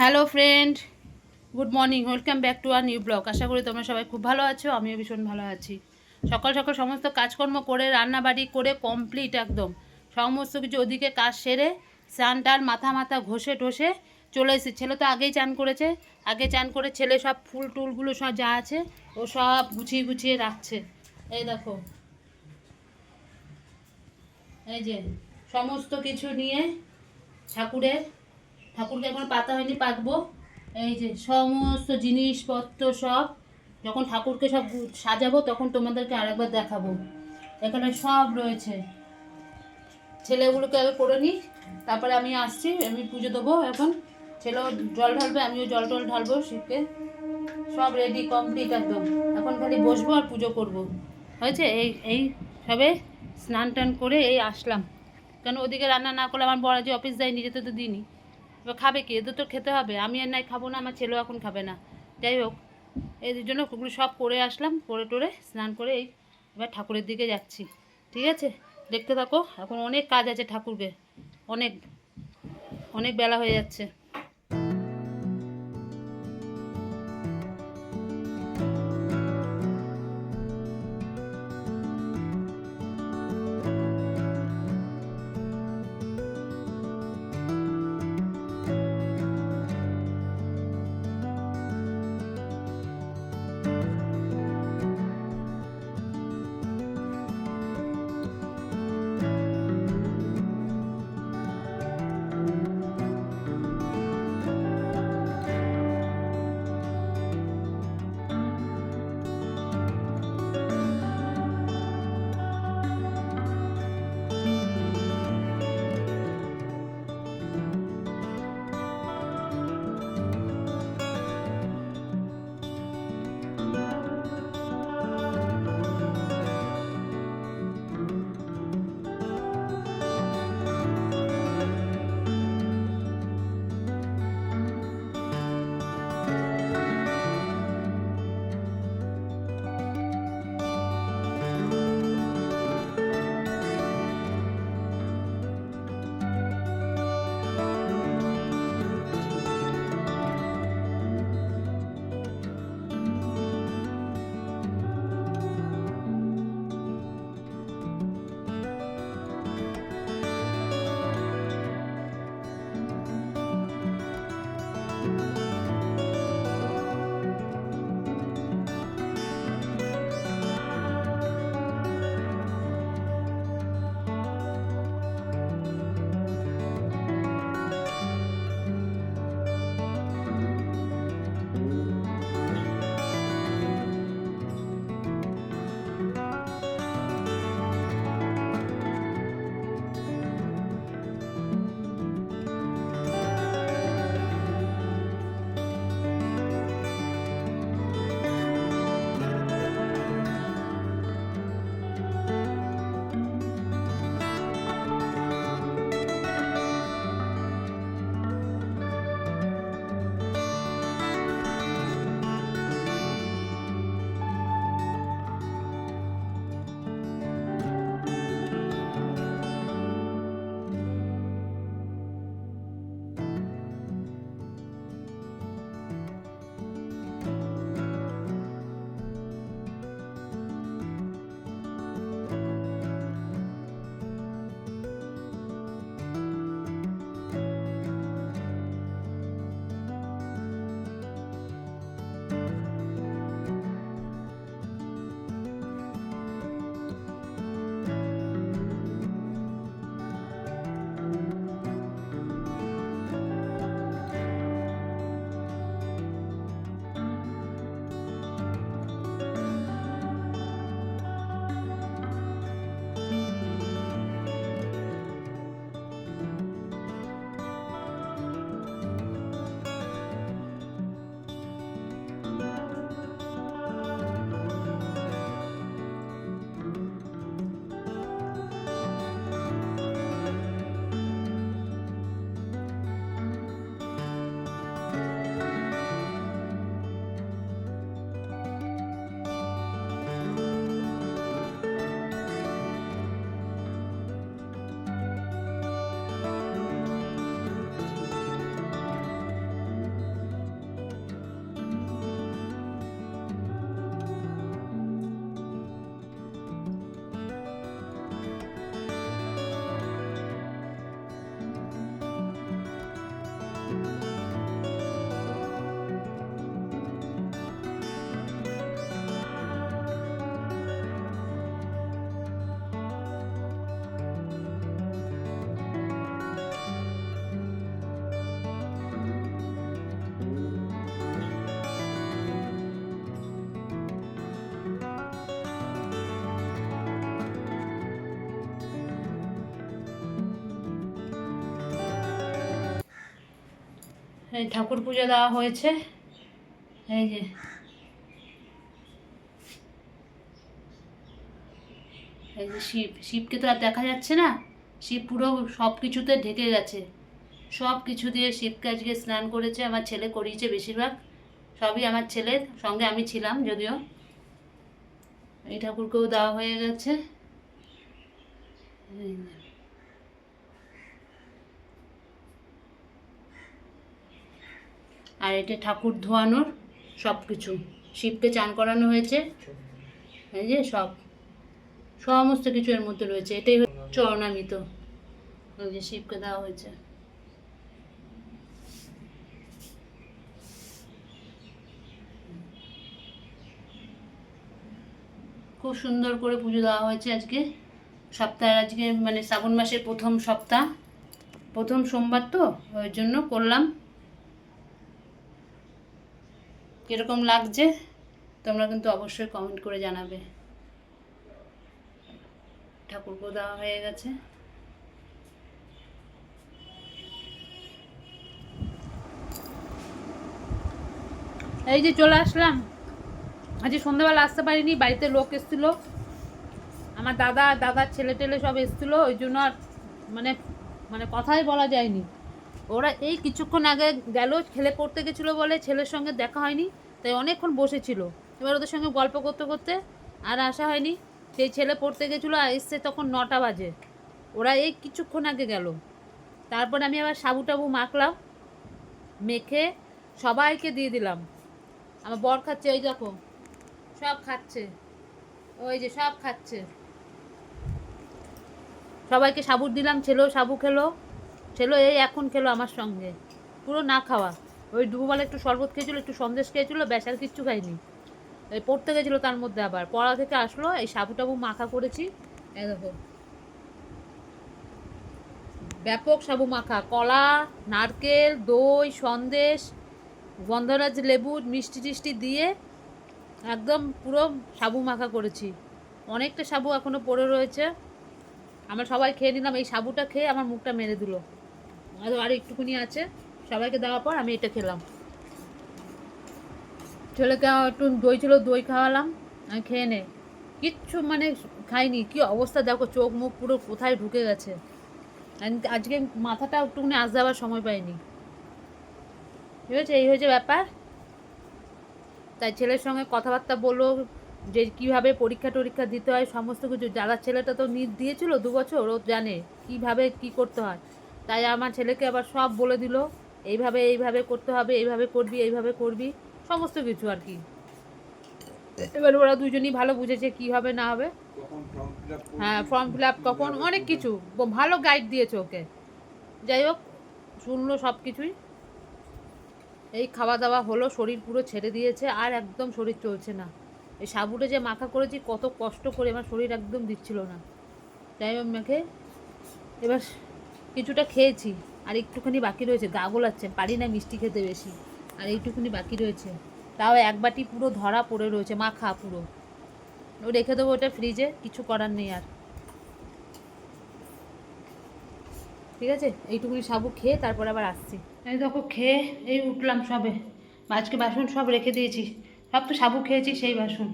Hello friend good morning welcome back to our new blog আশা করি তোমরা সবাই খুব ভালো আছো, আমিও ভীষণ ভালো আছি। সকাল সকাল সমস্ত কাজকর্ম করে, রান্নাবাড়ি করে কমপ্লিট একদম। সমস্ত কিছু ওদিকে কাজ সেরে, স্নান টান, মাথা মাথা ঘষে টষে চলে এসেছে। ছেলে তো আগেই চান করেছে। আগে চান করে ছেলে সব ফুল টুলগুলো সব যা আছে, ও সব গুছিয়ে গুছিয়ে রাখছে। এই দেখো। এই যে সমস্ত কিছু নিয়ে ঠাকুরের ঠাকুরকে এখন পাতা হয়নি পাতবো এই যে সমস্ত জিনিসপত্র সব, যখন ঠাকুরকে সব সাজাবো তখন তোমাদেরকে আরেকবার দেখাবো। এখানে সব রয়েছে। ছেলেগুলোকে আগে করে নিই, তারপরে আমি আসছি, আমি পুজো দেবো এখন। ছেলেও জল ঢালবে, আমিও জল টল ঢালবো শিখে সব রেডি কমপ্লিট একদম। এখন খালি বসবো আর পুজো করব। হয়েছে? এই এই সবে স্নান টান করে এই আসলাম। কেন ওদিকে রান্না না করলে আমার বড় যে অফিস যায় নিজে তো দিইনি। এবার খাবে কি? এদের তো খেতে হবে। আমি আর নাই, খাব না, আমার ছেলেও এখন খাবে না। যাই হোক, এদের জন্য ওগুলো সব করে আসলাম, করে টোরে স্নান করে এই এবার ঠাকুরের দিকে যাচ্ছি। ঠিক আছে? দেখতে থাকো, এখন অনেক কাজ আছে ঠাকুরকে। অনেক অনেক বেলা হয়ে যাচ্ছে। ঠাকুর পুজো দেওয়া হয়েছে। এই যে। এই যে শিব, শিবকে তো আর দেখা যাচ্ছে না। শিব পুরো সব কিছুতে ঢেকে গেছে। সব কিছু দিয়ে শিবকে আজকে স্নান করেছে, আমার ছেলে করিয়েছে বেশিরভাগ। সবই আমার ছেলের, সঙ্গে আমি ছিলাম যদিও। এই ঠাকুরকেও দেওয়া হয়ে গেছে এই যে। আর এটা ঠাকুর ধোয়ানোর সব কিছু শিবকে চান করানো হয়েছে। এই যে সব। সমস্ত কিছু এর মধ্যে রয়েছে। এটাই চরণামিত। ওই যে শিবকে দেওয়া হয়েছে। খুব সুন্দর করে পুজো দেওয়া হয়েছে আজকে। সপ্তাহের আজকে মানে শ্রাবণ মাসের প্রথম সপ্তাহ। প্রথম সোমবার তো, ওই জন্য করলাম। কীরকম লাগছে, তোমরা কিন্তু অবশ্যই কমেন্ট করে জানাবে। ঠাকুরকেও দেওয়া হয়ে গেছে। এই যে চলে আসলাম। আজকে সন্ধ্যাবেলা আসতে পারিনি, বাড়িতে লোক এসেছিল। আমার দাদা, দাদার ছেলে টেলে সব এসেছিল, ওই জন্য আর মানে মানে কথাই বলা যায়নি। ওরা এই কিছুক্ষণ আগে গেল খেলে পড়তে গেছিল বলে ছেলের সঙ্গে দেখা হয়নি, তাই অনেকক্ষণ বসেছিল। এবার ওদের সঙ্গে গল্প করতে করতে আর আসা হয়নি। সেই ছেলে পড়তে গেছিল আর এসছে তখন নটা বাজে। ওরা এই কিছুক্ষণ আগে গেল। তারপর আমি আবার সাবু টাবু মাখলাম, মেখে সবাইকে দিয়ে দিলাম। আমার বর খাচ্ছে ওই দেখো, সব খাচ্ছে, ওই যে সব খাচ্ছে। সবাইকে সাবুর দিলাম, ছেলেও সাবু খেলো। ছেলে এই এখন খেলো আমার সঙ্গে। পুরো না খাওয়া। ওই দুপুরবেলা একটু শরবত খেয়েছিলো, একটু সন্দেশ খেয়েছিল, ব্যাস আর কিচ্ছু খাইনি। এই পড়তে গেছিল তার মধ্যে আবার। পড়া থেকে আসলো, এই সাবু টাবু মাখা করেছি। দেখো। ব্যাপক সাবু মাখা। কলা, নারকেল, দই, সন্দেশ, গন্ধরাজ লেবু, মিষ্টি টিষ্টি দিয়ে একদম পুরো সাবু মাখা করেছি। অনেকটা সাবু এখনও পড়ে রয়েছে। আমরা সবাই খেয়ে নিলাম। এই সাবুটা খেয়ে আমার মুখটা মেরে দিল। আর আর একটুকুনি আছে। সবাইকে দেওয়ার পর আমি এটা খেলাম। ছেলেকে একটু দই ছিল, দই খাওয়ালাম, আমি খেয়ে নে। কিচ্ছু মানে খাইনি, কি অবস্থা দেখো, চোখ মুখ পুরো কোথায় ঢুকে গেছে। আজকে মাথাটা একটুখানি আস দেওয়ার সময় পাইনি। ঠিক আছে এই হয়েছে ব্যাপার। তাই ছেলের সঙ্গে কথাবার্তা বলল যে কীভাবে পরীক্ষা টরীক্ষা দিতে হয়, সমস্ত কিছু। দাদার ছেলেটা তো নিট দিয়েছিল দু বছর, ও জানে কীভাবে কি করতে হয়। তাই আমার ছেলেকে আবার সব বলে দিল, এইভাবে এইভাবে করতে হবে, এইভাবে করবি এইভাবে করবি। সমস্ত কিছু আর কি। এবার ওরা দুজনই ভালো বুঝেছে কি হবে, না হবে। হ্যাঁ ফর্ম ফিল আপ কখন, অনেক কিছু। ভালো গাইড দিয়েছে ওকে। যাই হোক, শুনলো সব কিছুই। এই খাওয়া দাওয়া হলো, শরীর পুরো ছেড়ে দিয়েছে, আর একদম শরীর চলছে না। এই সাবুটা যে মাখা করেছি, কত কষ্ট করে আমার শরীর একদম দিচ্ছিল না। যাই হোক, মেখে। এবার কিছুটা খেয়েছি, আর একটুখানি বাকি রয়েছে। গা গোলাচ্ছে, পারি না মিষ্টি খেতে বেশি। আর এইটুকুনি বাকি রয়েছে। তাও এক বাটি পুরো ধরা পড়ে রয়েছে, মাখা পুরো। ও রেখে দেবো ওটা ফ্রিজে কিছু করার নেই আর। ঠিক আছে? এইটুকুনি সাবু খেয়ে তারপর আবার আসছি। এই দেখো, খেয়ে এই উঠলাম সবে। আজকে বাসন সব রেখে দিয়েছি। সব তো সাবু খেয়েছি, সেই বাসন।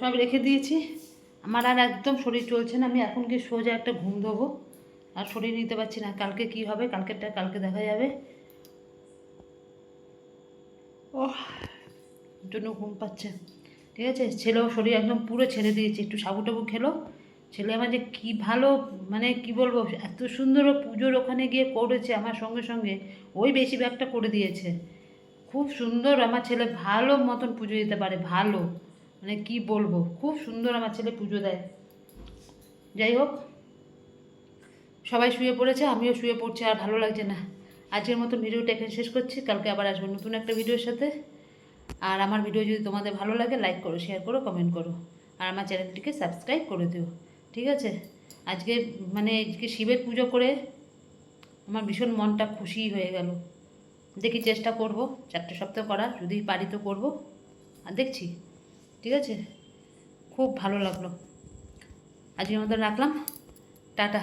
সব রেখে দিয়েছি। আমার আর একদম শরীর চলছে না। আমি এখন কি সোজা একটা ঘুম দেবো। আর শরীর নিতে পারছি না। কালকে কি হবে? কালকেরটা কালকে দেখা যাবে। ও জন্য ঘুম পাচ্ছে। ঠিক আছে? ছেলেও শরীর একদম পুরো ছেড়ে দিয়েছে। একটু সাবু টাবু খেলো। ছেলে আমার যে কী ভালো মানে কি বলব, এত সুন্দর পুজোর ওখানে গিয়ে করেছে আমার সঙ্গে সঙ্গে, ওই বেশি ব্যাগটা করে দিয়েছে। খুব সুন্দর আমার ছেলে ভালো মতন পুজো দিতে পারে, ভালো। মানে কি বলব, খুব সুন্দর আমার ছেলে পুজো দেয়। যাই হোক। সবাই শুয়ে পড়েছে, আমিও শুয়ে পড়ছি, আর ভালো লাগছে না। আজকের মতো ভিডিওটা এখানে শেষ করছি, কালকে আবার আসব নতুন একটা ভিডিওর সাথে। আর আমার ভিডিও যদি তোমাদের ভালো লাগে লাইক করো শেয়ার করো কমেন্ট করো। আর আমার চ্যানেলটিকে সাবস্ক্রাইব করে দিও, ঠিক আছে? আজকে মানে আজকে শিবের পুজো করে আমার ভীষণ মনটা খুশি হয়ে গেল। দেখি চেষ্টা করব, চারটে সপ্তাহ করার, যদি পারি তো করব। আর দেখছি, ঠিক আছে? খুব ভালো লাগল। আজকের মতো রাখলাম, টাটা।